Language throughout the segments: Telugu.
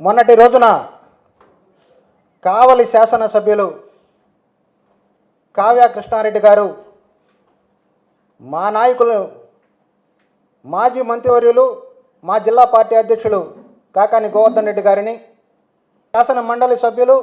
మొన్నటి రోజున కావలి శాసనసభ్యులు కావ్య కృష్ణారెడ్డి గారు మా నాయకులు మాజీ మంత్రివర్యులు మా జిల్లా పార్టీ అధ్యక్షులు కాకాని గోవర్ధన్ రెడ్డి గారిని శాసన మండలి సభ్యులు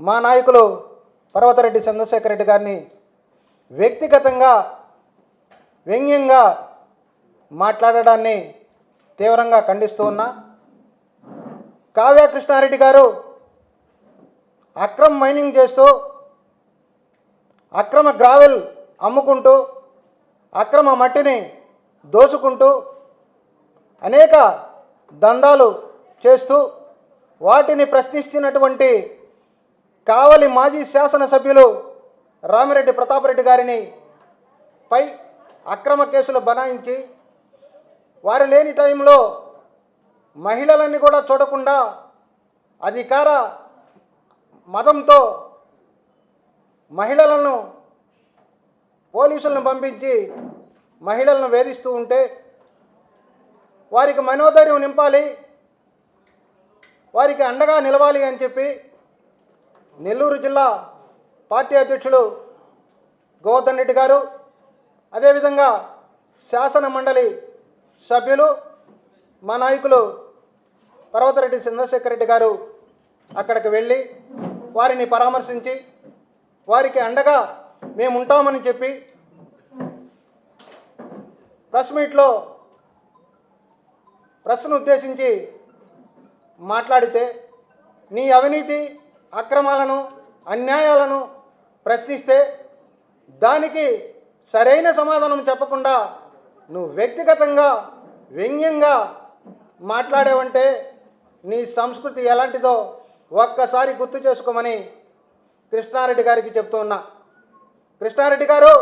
మా నాయకులు పర్వతరెడ్డి చంద్రశేఖర్ రెడ్డి గారిని వ్యక్తిగతంగా వ్యంగ్యంగా మాట్లాడడాన్ని తీవ్రంగా ఖండిస్తూ ఉన్నా కావ్య కృష్ణారెడ్డి గారు అక్రమ మైనింగ్ చేస్తూ అక్రమ గ్రావెల్ అమ్ముకుంటూ అక్రమ మట్టిని దోచుకుంటూ అనేక దందాలు చేస్తూ వాటిని ప్రశ్నిస్తున్నటువంటి కావలి మాజీ శాసనసభ్యులు రామిరెడ్డి ప్రతాపరెడ్డి గారిని పై అక్రమ కేసులు బనాయించి వారు లేని టైంలో మహిళలని కూడా చూడకుండా అధికార మతంతో మహిళలను పోలీసులను పంపించి మహిళలను వేధిస్తూ ఉంటే వారికి మనోధైర్యం నింపాలి వారికి అండగా నిలవాలి అని చెప్పి నెల్లూరు జిల్లా పార్టీ అధ్యక్షులు గోవర్ధన్ రెడ్డి గారు అదేవిధంగా శాసన మండలి సభ్యులు మా నాయకులు పర్వతరెడ్డి చంద్రశేఖర్ రెడ్డి గారు అక్కడికి వెళ్ళి వారిని పరామర్శించి వారికి అండగా మేము ఉంటామని చెప్పి ప్రెస్ మీట్లో ప్రెస్ను ఉద్దేశించి మాట్లాడితే నీ అవినీతి అక్రమాలను అన్యాయాలను ప్రశ్నిస్తే దానికి సరైన సమాధానం చెప్పకుండా నువ్వు వ్యక్తిగతంగా వ్యంగ్యంగా మాట్లాడేవంటే నీ సంస్కృతి ఎలాంటిదో ఒక్కసారి గుర్తు చేసుకోమని కృష్ణారెడ్డి గారికి చెప్తూ ఉన్నా. కృష్ణారెడ్డి గారు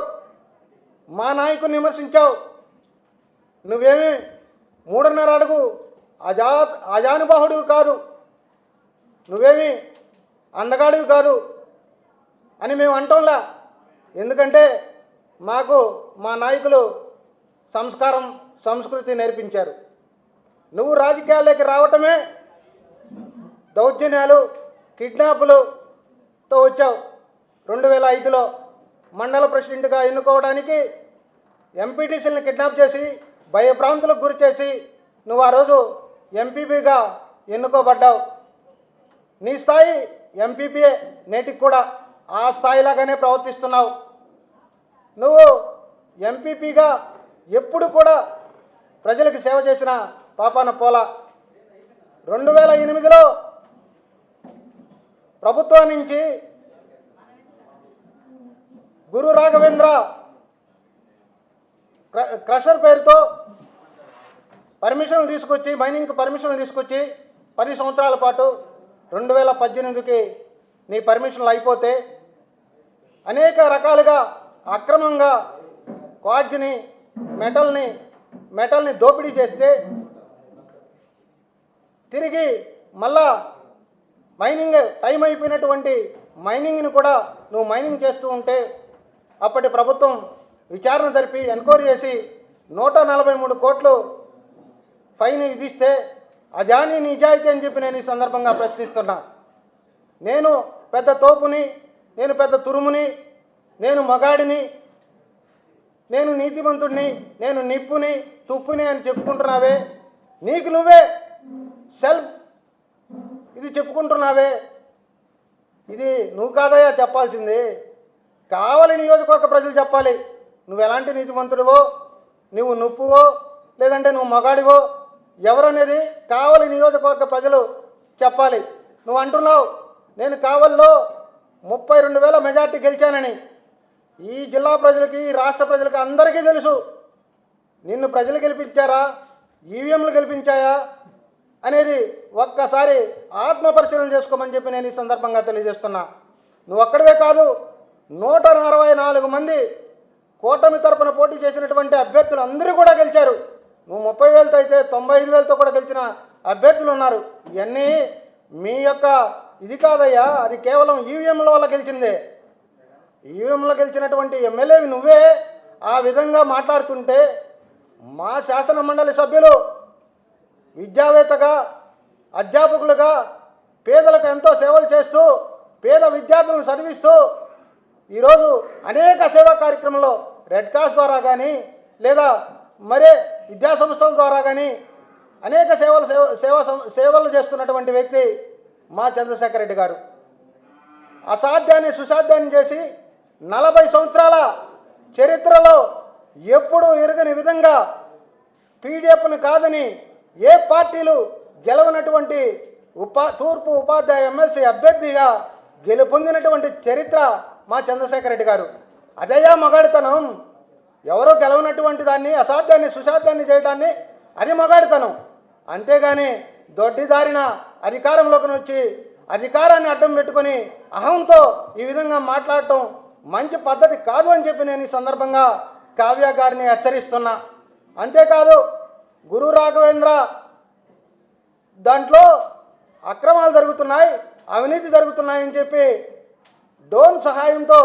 మా నాయకుని విమర్శించావు. నువ్వేమి మూడున్నర అడుగు అజా అజానుబాహుడివి కాదు. నువ్వేమి అందగాడివి కాదు అని మేము అంటంలా. ఎందుకంటే మాకు మా నాయకులు సంస్కారం సంస్కృతి నేర్పించారు. నువ్వు రాజకీయాల్లోకి రావటమే దౌర్జన్యాలు కిడ్నాపులతో వచ్చావు. రెండు వేల ఐదులో మండల ప్రెసిడెంట్గా ఎన్నుకోవడానికి ఎంపీటీసీలను కిడ్నాప్ చేసి భయభ్రాంతులకు గురి చేసి నువ్వు ఆ రోజు ఎంపీపీగా ఎన్నుకోబడ్డావు. నీ స్థాయి ఎంపీపీఏ నేటికి కూడా ఆ స్థాయిలాగానే ప్రవర్తిస్తున్నావు. నువ్వు ఎంపీపీగా ఎప్పుడు కూడా ప్రజలకు సేవ చేసిన పాపాన పోలా. రెండు వేల ఎనిమిదిలో ప్రభుత్వం నుంచి గురు రాఘవేంద్ర క్రషర్ పేరుతో పర్మిషన్లు తీసుకొచ్చి మైనింగ్కి పర్మిషన్లు తీసుకొచ్చి పది సంవత్సరాల పాటు రెండు వేల పద్దెనిమిదికి నీ పర్మిషన్లు అయిపోతే అనేక రకాలుగా అక్రమంగా క్వాడ్జ్ని మెటల్ని మెటల్ని దోపిడీ చేస్తే తిరిగి మళ్ళా మైనింగ్ టైం అయిపోయినటువంటి మైనింగ్ని కూడా నువ్వు మైనింగ్ చేస్తూ ఉంటే అప్పటి ప్రభుత్వం విచారణ జరిపి ఎంక్వైరీ చేసి నూట నలభై మూడు కోట్లు ఫైన్ విధిస్తే అజాని నిజాయితీ అని చెప్పి నేను ఈ సందర్భంగా ప్రశ్నిస్తున్నా. నేను పెద్ద తోపుని నేను పెద్ద తురుముని నేను మగాడిని నేను నీతిమంతుడిని నేను నిప్పుని తుప్పుని అని చెప్పుకుంటున్నావే. నీకు నువ్వే సెల్ఫ్ ఇది చెప్పుకుంటున్నావే? ఇది నువ్వు కాదయ్యా చెప్పాల్సింది. కావాలి నియోజకవర్గ ప్రజలు చెప్పాలి. నువ్వు ఎలాంటి నీతిమంతుడివో నువ్వు నుప్పువో లేదంటే నువ్వు మగాడివో ఎవరనేది కావలి నియోజకవర్గ ప్రజలు చెప్పాలి. నువ్వు అంటున్నావు నేను కావల్లో ముప్పై రెండు వేల మెజార్టీ గెలిచానని. ఈ జిల్లా ప్రజలకి ఈ రాష్ట్ర ప్రజలకి అందరికీ తెలుసు. నిన్ను ప్రజలు గెలిపించారా? ఈవీఎంలు గెలిపించాయా? అనేది ఒక్కసారి ఆత్మ పరిశీలన చేసుకోమని చెప్పి నేను ఈ సందర్భంగా తెలియజేస్తున్నా. నువ్వు ఒక్కడవే కాదు నూట అరవై నాలుగు మంది కూటమి తరపున పోటీ చేసినటువంటి అభ్యర్థులు అందరూ కూడా గెలిచారు. నువ్వు ముప్పై వేలతో అయితే తొంభై ఐదు వేలతో కూడా గెలిచిన అభ్యర్థులు ఉన్నారు. ఇవన్నీ మీ యొక్క ఇది కాదయ్యా అది కేవలం ఈవీఎంల వల్ల గెలిచిందే. ఈవీఎంలో గెలిచినటువంటి ఎమ్మెల్యేవి నువ్వే. ఆ విధంగా మాట్లాడుతుంటే మా శాసన మండలి సభ్యులు విద్యావేత్తగా అధ్యాపకులుగా పేదలకు ఎంతో సేవలు చేస్తూ పేద విద్యార్థులను చదివిస్తూ ఈరోజు అనేక సేవా కార్యక్రమంలో రెడ్ క్రాస్ ద్వారా కానీ లేదా మరే విద్యా సంస్థల ద్వారా కానీ అనేక సేవలు సేవ సేవ సేవలు చేస్తున్నటువంటి వ్యక్తి మా చంద్రశేఖర్ రెడ్డి గారు. అసాధ్యాన్ని సుసాధ్యాన్ని చేసి నలభై సంవత్సరాల చరిత్రలో ఎప్పుడూ ఎరుగని విధంగా పీడిఎఫ్ను కాదని ఏ పార్టీలు గెలవనటువంటి ఉపా తూర్పు ఉపాధ్యాయ ఎమ్మెల్సీ అభ్యర్థిగా గెలుపొందినటువంటి చరిత్ర మా చంద్రశేఖర రెడ్డి గారు. అదయ్యా మగాడితనం. ఎవరో గెలవనటువంటి దాన్ని అసాధ్యాన్ని సుసాధ్యాన్ని చేయడాన్ని అది మగాడితనం. అంతేగాని దొడ్డిదారిన అధికారంలోకి వచ్చి అధికారాన్ని అడ్డం పెట్టుకొని అహంతో ఈ విధంగా మాట్లాడటం మంచి పద్ధతి కాదు అని చెప్పి నేను ఈ సందర్భంగా కావ్య గారిని హెచ్చరిస్తున్నా. అంతేకాదు గురు రాఘవేంద్ర. దాంట్లో అక్రమాలు జరుగుతున్నాయి అవినీతి జరుగుతున్నాయని చెప్పి డోన్ సహాయంతో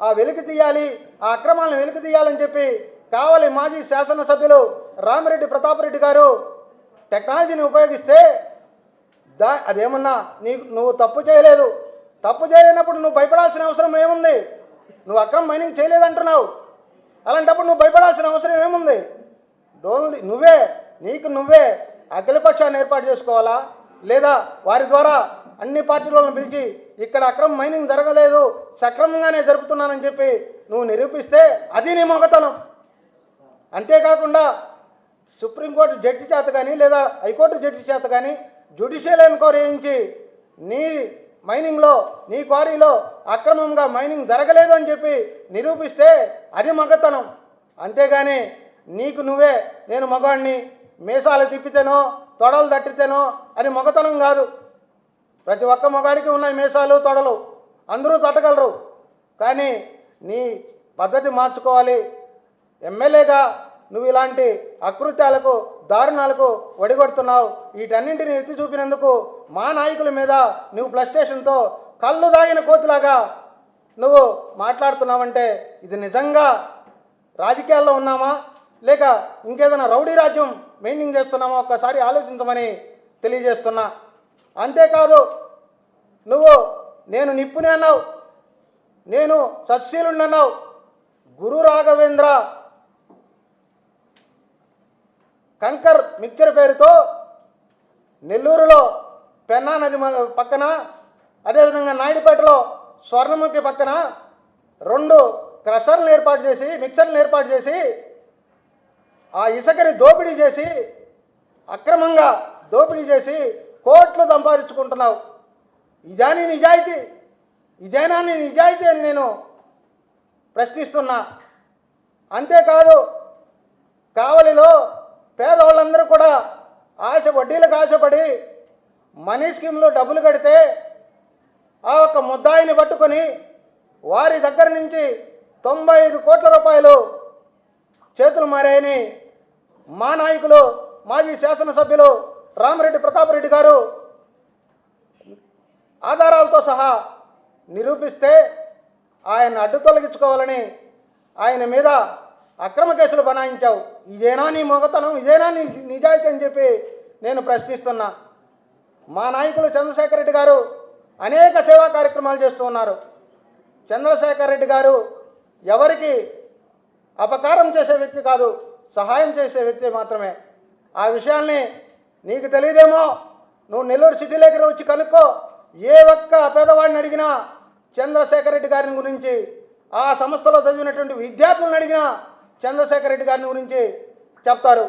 ఆ వెలికి తీయాలి ఆ అక్రమాలను వెలికి తీయాలని చెప్పి కావలి మాజీ శాసనసభ్యులు రామిరెడ్డి ప్రతాపరెడ్డి గారు టెక్నాలజీని ఉపయోగిస్తే దా అదేమన్నా నీ నువ్వు తప్పు చేయలేదు. తప్పు చేయలేనప్పుడు నువ్వు భయపడాల్సిన అవసరం ఏముంది? నువ్వు అక్రమ మైనింగ్ చేయలేదంటున్నావు. అలాంటప్పుడు నువ్వు భయపడాల్సిన అవసరం ఏముంది? డోన్ నువ్వే నీకు నువ్వే అఖిలపక్షాన్ని ఏర్పాటు చేసుకోవాలా? లేదా వారి ద్వారా అన్ని పార్టీలను పిలిచి ఇక్కడ అక్రమ మైనింగ్ జరగలేదు సక్రమంగానే జరుపుతున్నానని చెప్పి నువ్వు నిరూపిస్తే అది నీ మొగతనం. అంతేకాకుండా సుప్రీంకోర్టు జడ్జి చేత కానీ లేదా హైకోర్టు జడ్జి చేత కానీ జ్యుడిషియల్ ఎన్క్వైరీ చేయించి నీ మైనింగ్లో నీ క్వారీలో అక్రమంగా మైనింగ్ జరగలేదు అని చెప్పి నిరూపిస్తే అది మగతనం. అంతేగాని నీకు నువ్వే నేను మగాడిని మీసాలు తిప్పితేనో తొడలు తట్టితేనో అది మగతనం కాదు. ప్రతి ఒక్క మగాడికి ఉన్నాయి మీసాలు తొడలు. అందరూ తట్టగలరు. కానీ నీ పద్ధతి మార్చుకోవాలి. ఎమ్మెల్యేగా నువ్వు ఇలాంటి అకృత్యాలకు దారుణాలకు ఒడిగొడుతున్నావు. వీటన్నింటిని ఎత్తి చూపినందుకు మా నాయకుల మీద నువ్వు ప్లస్ స్టేషన్తో కళ్ళు దాగిన కోతిలాగా నువ్వు మాట్లాడుతున్నావంటే ఇది నిజంగా రాజకీయాల్లో ఉన్నామా? లేక ఇంకేదైనా రౌడీ రాజ్యం మెయింటైన్ చేస్తున్నామో? ఒక్కసారి ఆలోచించమని తెలియజేస్తున్నా. అంతేకాదు నువ్వు నేను నిప్పుని అన్నావు. నేను సత్శీలుణ్ణి అన్నావు. గురు రాఘవేంద్ర కంకర్ మిక్చర్ పేరుతో నెల్లూరులో పెన్నా నది పక్కన అదేవిధంగా నాయుడుపేటలో స్వర్ణముఖి పక్కన రెండు క్రషర్లను ఏర్పాటు చేసి మిక్సర్లను ఏర్పాటు చేసి ఆ ఇసుకని దోపిడీ చేసి అక్రమంగా దోపిడీ చేసి కోట్లు సంపాదించుకుంటున్నావు. ఇదా నీ నిజాయితీ ఇదేనా నీ నిజాయితీ అని నేను ప్రశ్నిస్తున్నా. అంతేకాదు కావలిలో పేదవాళ్ళందరూ కూడా ఆశ వడ్డీలకు ఆశపడి మనీ స్కీమ్లో డబ్బులు కడితే ఆ ఒక్క ముద్దాయిని పట్టుకొని వారి దగ్గర నుంచి తొంభై ఐదు కోట్ల రూపాయలు చేతులు మారాయని మా నాయకులు మాజీ శాసనసభ్యులు రామరెడ్డి ప్రతాపరెడ్డి గారు ఆధారాలతో సహా నిరూపిస్తే ఆయన అడ్డు తొలగించుకోవాలని ఆయన మీద అక్రమ కేసులు బనాయించావు. ఇదేనా నీ మొగతనం? ఇదేనా నీ నిజాయితీ అని చెప్పి నేను ప్రశ్నిస్తున్నా. మా నాయకులు చంద్రశేఖర్ రెడ్డి గారు అనేక సేవా కార్యక్రమాలు చేస్తూ ఉన్నారు. చంద్రశేఖర్ రెడ్డి గారు ఎవరికి అపకారం చేసే వ్యక్తి కాదు. సహాయం చేసే వ్యక్తి మాత్రమే. ఆ విషయాల్ని నీకు తెలియదేమో నువ్వు నెల్లూరు సిటీ దగ్గర వచ్చి కనుక్కో. ఏ ఒక్క పేదవాడిని అడిగినా చంద్రశేఖర్ రెడ్డి గారిని గురించి ఆ సంస్థలో చదివినటువంటి విద్యార్థులను అడిగినా చంద్రశేఖర్ రెడ్డి గారిని గురించి చెప్తారు.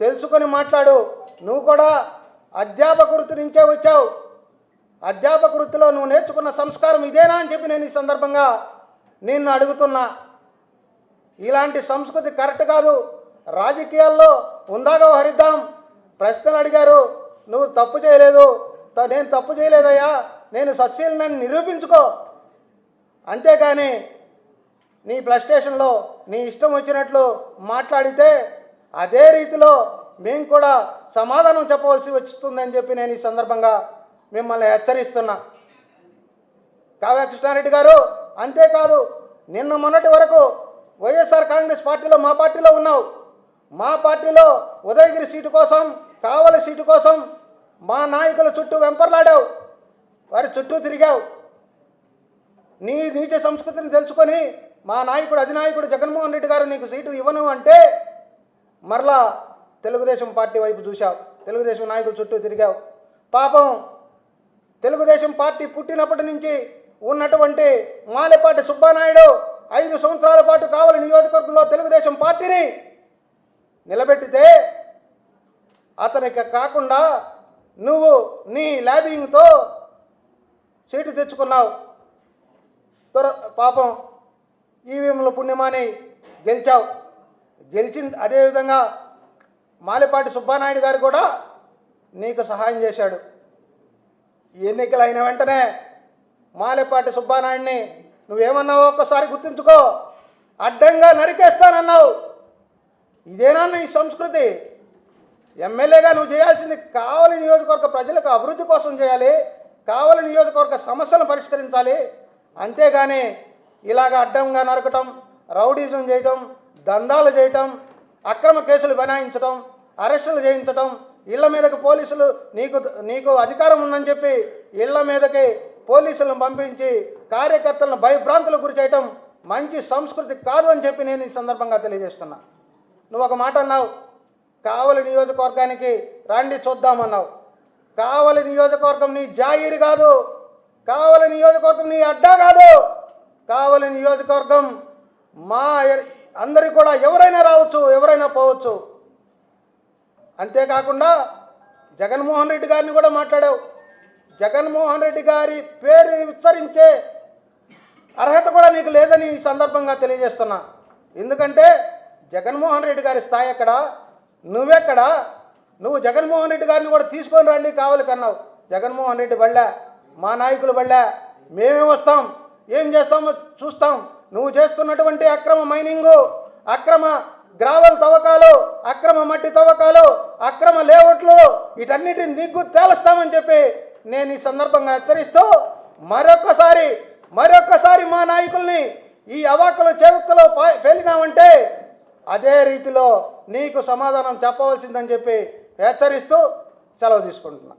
తెలుసుకొని మాట్లాడు. నువ్వు కూడా అధ్యాపక వృత్తి నుంచే వచ్చావు. అధ్యాపక వృత్తిలో నువ్వు నేర్చుకున్న సంస్కారం ఇదేనా అని చెప్పి నేను ఈ సందర్భంగా నిన్ను అడుగుతున్నా. ఇలాంటి సంస్కృతి కరెక్ట్ కాదు. రాజకీయాల్లో ఉందాగా వ్యవహరిద్దాం ప్రశ్నలు అడిగారు నువ్వు తప్పు చేయలేదు. త- నేను తప్పు చేయలేదయ్యా. నేను సస్యలను నిరూపించుకో. అంతేకాని నీ ప్లస్ స్టేషన్లో నీ ఇష్టం వచ్చినట్లు మాట్లాడితే అదే రీతిలో మేము కూడా సమాధానం చెప్పవలసి వస్తుందని చెప్పి నేను ఈ సందర్భంగా మిమ్మల్ని హెచ్చరిస్తున్నా. కావ్య కృష్ణారెడ్డి గారు అంతేకాదు నిన్న మొన్నటి వరకు వైఎస్ఆర్ కాంగ్రెస్ పార్టీలో మా పార్టీలో ఉన్నావు. మా పార్టీలో ఉదయగిరి సీటు కోసం కావలి సీటు కోసం మా నాయకుల చుట్టూ వెంపర్లాడావు. వారి చుట్టూ తిరిగావు. నీ నీచ సంస్కృతిని తెలుసుకొని మా నాయకుడు అధినాయకుడు జగన్మోహన్ రెడ్డి గారు నీకు సీటు ఇవ్వను అంటే మరలా తెలుగుదేశం పార్టీ వైపు చూశావు. తెలుగుదేశం నాయకుల చుట్టూ తిరిగావు. పాపం తెలుగుదేశం పార్టీ పుట్టినప్పటి నుంచి ఉన్నటువంటి మాలెపాటి సుబ్బానాయుడు ఐదు సంవత్సరాల పాటు కావలి నియోజకవర్గంలో తెలుగుదేశం పార్టీని నిలబెట్టితే అతనికి కాకుండా నువ్వు నీ ల్యాబింగ్తో సీటు తెచ్చుకున్నావు. త్వర పాపం ఈవీఎంల పుణ్యమాని గెలిచావు. గెలిచింది అదేవిధంగా మాలిపాటి సుబ్బానాయుడు గారు కూడా నీకు సహాయం చేశాడు. ఎన్నికలు అయిన వెంటనే మాలిపాటి సుబ్బానాయుడిని నువ్వేమన్నావో ఒక్కసారి గుర్తుంచుకో. అడ్డంగా నరికేస్తానన్నావు. ఇదేనా నీ సంస్కృతి? ఎమ్మెల్యేగా నువ్వు చేయాల్సింది కావలి నియోజకవర్గ ప్రజలకు అభివృద్ధి కోసం చేయాలి కావలి నియోజకవర్గ సమస్యలను పరిష్కరించాలి. అంతేగాని ఇలాగ అడ్డంగా నరకటం రౌడీజం చేయటం దందాలు చేయటం అక్రమ కేసులు బనాయించడం అరెస్టులు చేయించడం ఇళ్ళ మీదకి పోలీసులు నీకు నీకు అధికారం ఉందని చెప్పి ఇళ్ళ మీదకి పోలీసులను పంపించి కార్యకర్తలను భయభ్రాంతులకు గురి చేయటం మంచి సంస్కృతి కాదు అని చెప్పి నేను ఈ సందర్భంగా తెలియజేస్తున్నాను నువ్వు ఒక మాట అన్నావు కావలి నియోజకవర్గానికి రండి చూద్దామన్నావు. కావలి నియోజకవర్గం నీ జాగీరు కాదు కావలి నియోజకవర్గం నీ అడ్డా కాదు. కావలి నియోజకవర్గం మా ఎ- అందరికి కూడా ఎవరైనా రావచ్చు ఎవరైనా పోవచ్చు. అంతేకాకుండా జగన్మోహన్ రెడ్డి గారిని కూడా మాట్లాడావు. జగన్మోహన్ రెడ్డి గారి పేరు ఉచ్చరించే అర్హత కూడా నీకు లేదని ఈ సందర్భంగా తెలియజేస్తున్నా. ఎందుకంటే జగన్మోహన్ రెడ్డి గారి స్థాయి ఎక్కడ? నువ్వెక్కడ? నువ్వు జగన్మోహన్ రెడ్డి గారిని కూడా తీసుకొని రండి కావాలి కన్నావు. జగన్మోహన్ రెడ్డి బళ్ళా మా నాయకులు బళ్ళా మేమే వస్తాం ఏం చేస్తామో చూస్తాం. నువ్వు చేస్తున్నటువంటి అక్రమ మైనింగు అక్రమ గ్రావల్ తవ్వకాలు అక్రమ మట్టి తవ్వకాలు అక్రమ లేఅవుట్లు వీటన్నిటిని నిగ్గు తేలుస్తామని చెప్పి నేను ఈ సందర్భంగా హెచ్చరిస్తూ మరొక్కసారి మరొక్కసారి మా నాయకుల్ని ఈ అవాకులు చెవుక్కలో పేలినామంటే అదే రీతిలో నీకు సమాధానం చెప్పవలసిందని చెప్పి హెచ్చరిస్తూ సెలవు తీసుకుంటున్నా.